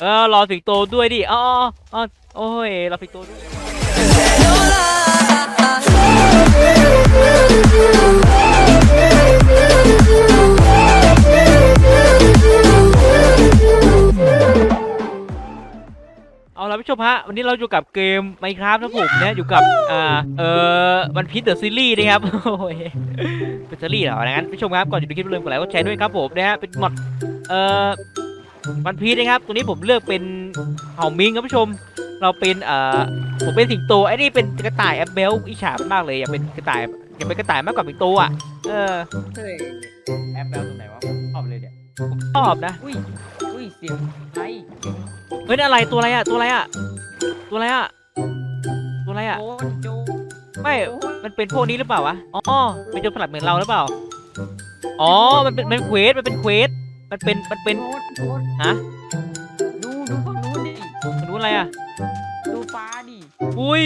เออรอสิงโตด้วยดิอ๋ออ๋อโอ้ยรอสิงโตด้วย เอาละผู้ชมฮะ วันนี้เราอยู่กับเกม Minecraft นะผมเนี่ยอยู่กับอ่าเออวันพีเดอะซีรีส์นะครับ โอ้ยเป็นซีรีส์เหรองั้นผู้ชมครับก่อนจะดูคลิปเริ่มกดไลค์กดแชร์ด้วยครับผมนะฮะเป็นมอดเอ่อ วันพีนะครับตัวนี้ผมเลือกเป็นเห่ามิงครับผู้ชม เราเป็นเอ่อผมเป็นสิงโตไอ้นี่เป็นกระต่ายแอปเบลอิจฉามากเลยอยากเป็นกระต่ายอยากเป็นกระต่ายมากกว่าสิงโตอะเออแอปแบลตรงไหนวะผมชอบเลยเนี่ยชอบนะอุ้ยอุ้ยเสียงไอเฮ้ยนั่อะไรตัวอะไรอะตัวอะไรอะตัวอะไรอะตัวอะไรอะโจโจไม่ มันเป็นพวกนี้หรือเปล่าวะ อ๋อ เป็นโจรสลัดเหมือนเราหรือเปล่า อ๋อ มันเป็นมันเป็นเควส มันเป็นเควส มันเป็น มันเป็นโจนโจนฮะ ดูดูฝั่งนู้นดิ มันรู้อะไรอะ ดูฟ้าดิ อุ้ย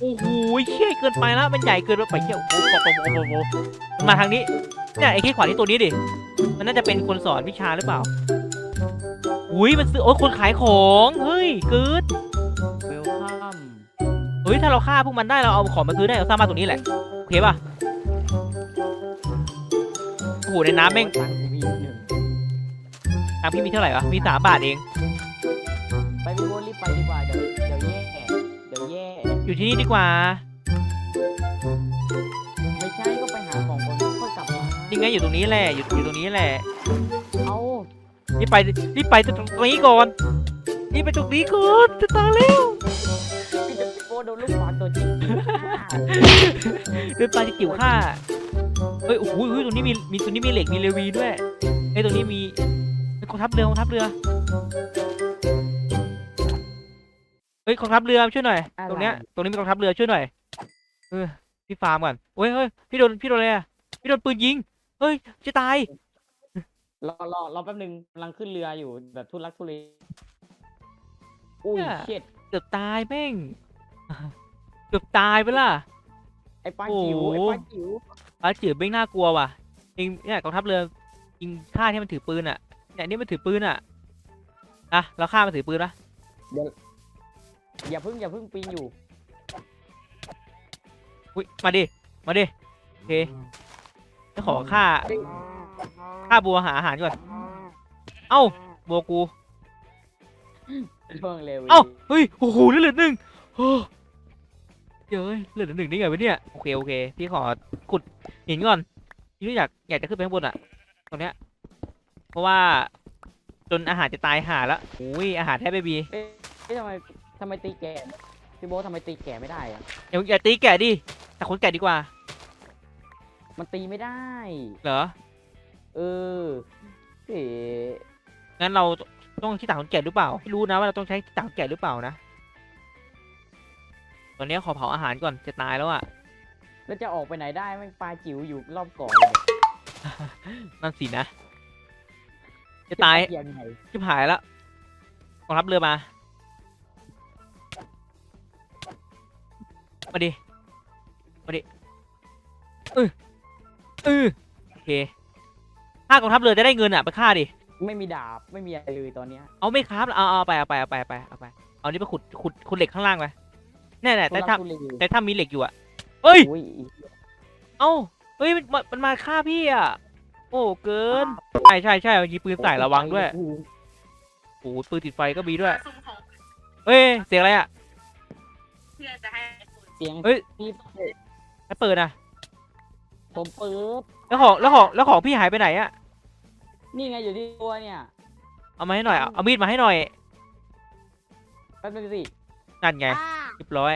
โอ้โหเชี่ยเกินไปแล้วมันใหญ่เกินไปเชี่ยโอ้โหโอ้โหโอ้โหโอ้โหมันมาทางนี้ เนี่ยไอ้ขี้ขวาที่ตัวนี้ดิ มันน่าจะเป็นคนสอนวิชาหรือเปล่า อุ้ยมันซื้อโอ้ยคนขายของ เฮ้ยเกิดเวลคัมเฮ้ยถ้าเราฆ่าพวกมันได้เราเอาของมาซื้อได้เราสร้างบ้านตรงนี้แหละ โอเคป่ะ โอ้โหในน้ำแม่งตังค์มีหนึ่ งตังค์พี่มีเท่าไหร่วะมีสามบาทเอง ไปพี่โบทรีบไปดีกว่าเดี๋ยวเดี๋ยวแย่เดี๋ยวแย่อยู่ที่นี่ดีกว่า ไม่ใช่ก็ไปหาของก่อนค่อยกลับมานี่ไงอยู่ตรงนี้แหละ อยู่อยู่ตรงนี้แหละ เอารีบไปรีบไปตรงนี้ก่อนรีบไปตรงนี้ก่อนจะตายแล้วพี่จะพี่โบทโดนลูกบอลตัวจริงเดินไปจะกิ่วฆ่าเฮ้ยโอ้โหเฮ้ยตรงนี้มีมีตรงนี้มีเหล็กมีเลวีด้วยเฮ้ยตรงนี้มีเฮ้ย กองทัพเรือกองทัพเรือ เฮ้ยกองทัพเรือช่วยหน่อยตรงเนี้ย ตรงนี้มีกองทัพเรือช่วยหน่อย เออพี่ฟาร์มก่อนเฮ้ยเฮ้ยพี่โดนพี่โดนอะไรอะพี่โดนปืนยิง เฮ้ยจะตาย รอรอรอแป๊บหนึงกำลังขึ้นเรืออยู่แบบทุลักทุเลอุ้ยเช็ดเกือบตายแม่ง เกือบตายไปล่ะ ไอ้ป้าจิ๋วไอ้โอ้โหป้าจิ๋วปลาจืดไม่งน่ากลัวว่ะจริงเนี่ยกองทัพเรือยิงฆ่าที่มันถือปืนอะ เนี่ยนี่มันถือปืนอะอะเราฆ่ามันถือปืนปะอย่าเพิ่งอย่าเพิ่งปีนอยู่ อุ้ยมาดิมาดิโอเคจะขอฆ่าฆ่าบัวหาอาหารก่อนเอ้าบัวกูช่วงเร็วเอ้าเฮ้ยโอ้โหเหลือหนึ่งโอ้เดี๋ยวเอ้ยเหลือหนึ่งได้ไงวะเนี่ยโอเคโอเค พี่ขอขุดหินก่อนพี่อยากอยากจะขึ้นไปข้างบนอะตรงเนี้ยเพ ราะว่าจนอาหารจะตายห่าแล้วอุ้ยอาหารแทบไม่มีเอ๊ะเอ๊ะทำไมทำไมตีแก่พี่โบ๊ททำไมตีแก่ไม่ได้อะอย่าอย่าตีแกะดิแต่คนแกะดีกว่า มันตีไม่ได้ เหรอ เออเอ๋งั้นเราต้องที่ต่างคนแกะหรือเปล่าไม่รู้นะว่าเราต้องใช้ที่ต่างคนแกะหรือเปล่านะ ตอนนี้ขอเผาอาหารก่อนจะตายแล้วอะ แล้วจะออกไปไหนได้แม่งปลาจิ๋วอยู่รอบเก่อนเลยนั่นสินะ จะตายยังไงชิบหายแล้วกองทัพเรือมามาดิมาดิเออเออโอเคฆ่ากองทัพเรือจะได้เงินอะไปฆ่าดิไม่มีดาบไม่มีอะไรเลยตอนเนี้ยเอาไม่ครับเอาเอาไปเอาไปเอาไปเอาไปเอาไปเอานี่ไปขุดขุดขุดเหล็กข้างล่างไปแน่แน่แต่ถ้าทุลักทุเลแต่ถ้ามีเหล็กอยู่อะเอ้ยอุ้ย เอ้าเฮ้ยมันมันมันมาฆ่าพี่อะ โอ้เกิน ใช่ใช่ใช่เอายิงปืนใส่ระวังด้วยโอ้โหโอ้ปืนติดไฟก็มีด้วย ซุ่มของเฮ้ยเสียงอะไรอะเพื่อจะให้คุณเสียงเฮ้ยพี่ใครเปิดอะผมเปิดแล้วของแล้วของแล้วของพี่หายไปไหนอะนี่ไงอยู่ที่ตัวเนี่ยเอามาให้หน่อยเอาเอามีดมาให้หน่อยแป๊บนึงสินั่นไงอ่าเรียบร้อย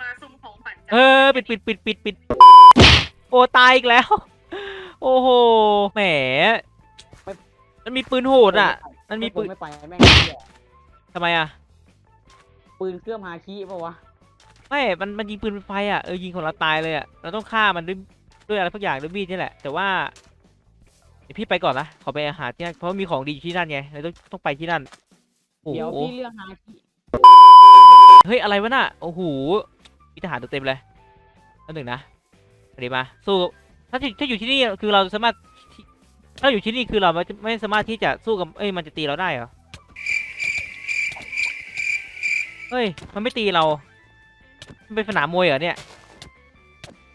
มาซุ่มของขวัญจากเออปิดปิดปิดปิดปิด โอ้ตายอีกแล้ว โอ้โห แหม มันมีปืนโหดอะมันมีปืนไม่ไปแม่งทำไมอะปืนเครื่องฮาคิปะวะ ไม่ มันมันยิงปืนไฟอะ เออยิงของเราตายเลยอะ เราต้องฆ่ามันด้วยด้วยอะไรสักอย่างด้วยมีดนี่แหละ แต่ว่าเดี๋ยวพี่ไปก่อนนะ ขอไปหาที่นั่น เพราะว่ามีของดีอยู่ที่นั่นไงเราต้องต้องไปที่นั่นโอ้โหเดี๋ยวพี่เรื่องฮาคิเฮ้ยอะไรวะน่ะ โอ้โหมีทหารตัวเต็มเลยนั่นหนึ่งนะเดี๋ยวมาสู้ถ้าอยู่ถ้าอยู่ที่นี่คือเราสามารถที่ถ้าอยู่ที่นี่คือเราไม่ไม่สามารถที่จะสู้กับเอ้ยมันจะตีเราได้เหรอเฮ้ยมันไม่ตีเรามันเป็นสนามมวยเหรอเนี่ย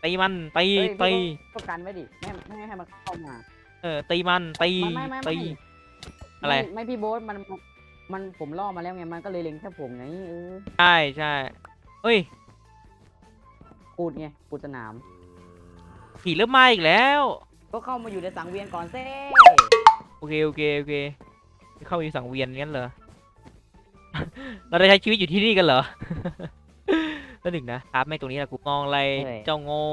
ตีมันตีเฮ้ยตีพี่ก็ก็กันไว้ดิไม่ไม่ให้มันเข้ามา เออตีมันตีไม่ไม่ไม่ตีไม่อะไรไม่ไม่พี่โบ๊ทมันมันมันผมล่อมาแล้วไงมันก็เลยเล็งแค่ผมไงเออใช่ใช่เฮ้ยปูดไงปูดสนาม ผีเริ่มมาอีกแล้ว ก็เข้ามาอยู่ในสังเวียนก่อนเซ่โอเคโอเคโอเคเข้าไปสังเวียนงั้นเหรอ เราได้ใช้ชีวิตอยู่ที่นี่กันเหรอ แล้วหนึ่งนะครับไม่ตรงนี้แหละกูมองอะไรเจ้าโง่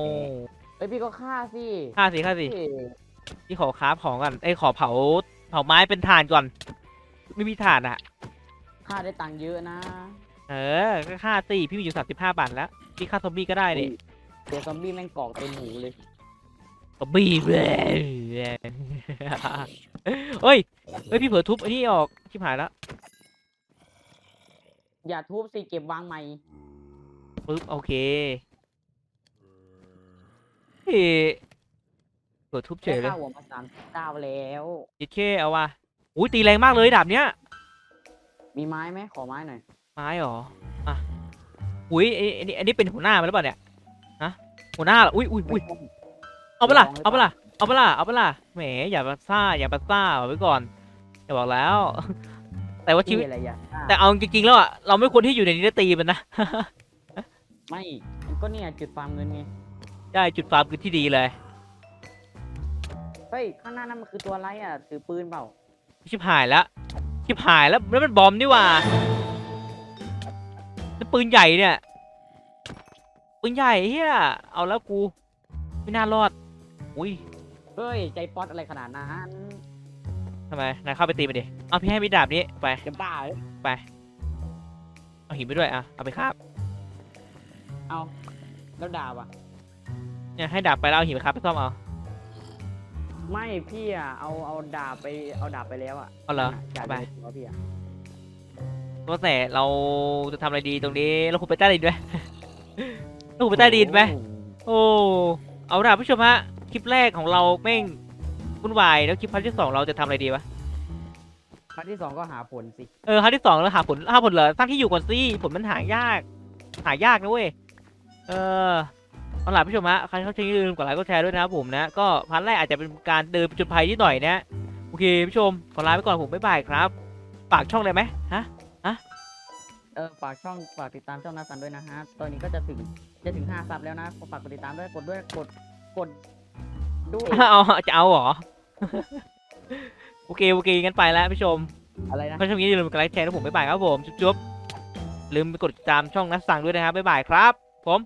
เอ้ยพี่ก็ฆ่าสิฆ่าสิฆ่าสิเอ้ยพี่ขอคราฟของก่อนเอ้ยขอเผาเผาไม้เป็นถ่านก่อน ไม่มีถ่านอะฆ่าได้ตังค์เยอะนะ เออ ก็ฆ่าสิพี่มีอยู่สามสิบห้าบาทแล้ว พี่ฆ่าซอมบี้ก็ได้นี่เดี๋ยวซอมบี้แม่งกรอกเต็มหูเลย ซอมบี้เว้ยเฮ้ย เฮ้ย พี่เผลอทุบไอ้นี่ออก ชิบหายแล้วอย่าทุบสิเก็บวางใหม่ ปึ๊บ โอเคเฮ้ยเผลอทุบเฉได้ยเลยค่าหัวมาสามเก้าแล้วยิดเคเอาว่ะอุ้ยตีแรงมากเลยดาบเนี้ย มีไม้ไหมขอไม้หน่อย ไม้เหรอ อะ อุ้ยไอ้ไอ้นี่อันนี้เป็นหัวหน้ามันหรือเปล่าเนี่ย ฮะ หัวหน้าเหรอ อุ้ยอุ้ยอุ้ย เอาไปะละเอาไปะละเอาไปะละเอาไปะละแหมอย่ามาซ่าอย่ามาซ่าเอาไว้ก่อนอย่าบอกแล้ว แต่ว่าชีที่วิต อะไรอย่างแต่เอาจริงๆแล้วอะเราไม่ควรที่อยู่ในนี้แล้วตีมันนะ ไม่มันก็เนี่ยจุดฟาร์มเงินไงได้จุดฟาร์มคือที่ดีเลยเฮ้ยข้างหน้านั่นมันคือตัวอะไรอะถือปืนเปล่าชิบหายแล้วชิบหายแล้วแล้วมันบอมนี่หว่าแล้วปืนใหญ่เนี่ยปืนใหญ่เฮียเอาแล้วกูไม่น่ารอด อุ้ยเฮ้ย ใจป๊อตอะไรขนาดนั้นทำไมนายเข้าไปตีมันดิเอาพี่ให้มีดาบนี้ไปจะบ้าเหรอเอาหินไปด้วยอะเอาไปคาบเอาแล้วดาบอะ เนี่ยให้ดาบไปแล้วเอาหินไปคาบไปซ่อมเอาไม่พี่อะเอาเอาดาบไปเอาดาบไปแล้วอะเอาเหรอจ่าเอายไปไปตัวพี่อะว่าแต่เราจะทำอะไรดีตรงนี้เราขุดไปใต้ดินไหมเราขุดไปใต้ดินไหมโอ้โอ้เอาล่ะผู้ชมฮะ คลิปแรกของเราแม่งวุ่นวายแล้วคลิปพาร์ทที่สองเราจะทำอะไรดีวะพาร์ทที่สองก็หาผลสิ เออพาร์ทที่สองเราหาผลหาผลเหรอสร้างที่อยู่ก่อนสิผลมันหายาก หายากนะเว้ยเออเอาล่ะผู้ชมฮะใครเข้าใจอย่าลืมกดไลค์กดแชร์ด้วยนะครับผมนะก็พาร์ทแรกอาจจะเป็นการเดินผจญภัยนิดหน่อยนะโอเคผู้ชมขอลาไปก่อนผมบ๊ายบายครับฝากช่องเลยไหมฮะเออฝากช่องฝากติดตามช่องนาซันด้วยนะฮะ ตอนนี้ก็จะถึงจะถึงห้าซับแล้วนะ ฝากกดติดตามด้วย กดด้วย กด กด ด้วย เอาจะเอาเหรอ โอเค โอเคงั้นไปแล้วผู้ชมอะไรนะถ้าชอบอย่างนี้อย่าลืมกดไลค์แชร์แล้วผมบ๊ายบายครับผม จุ๊บๆลืมไปกดติดตามช่องนักสั่งด้วยนะครับบ๊ายบายครับ ผม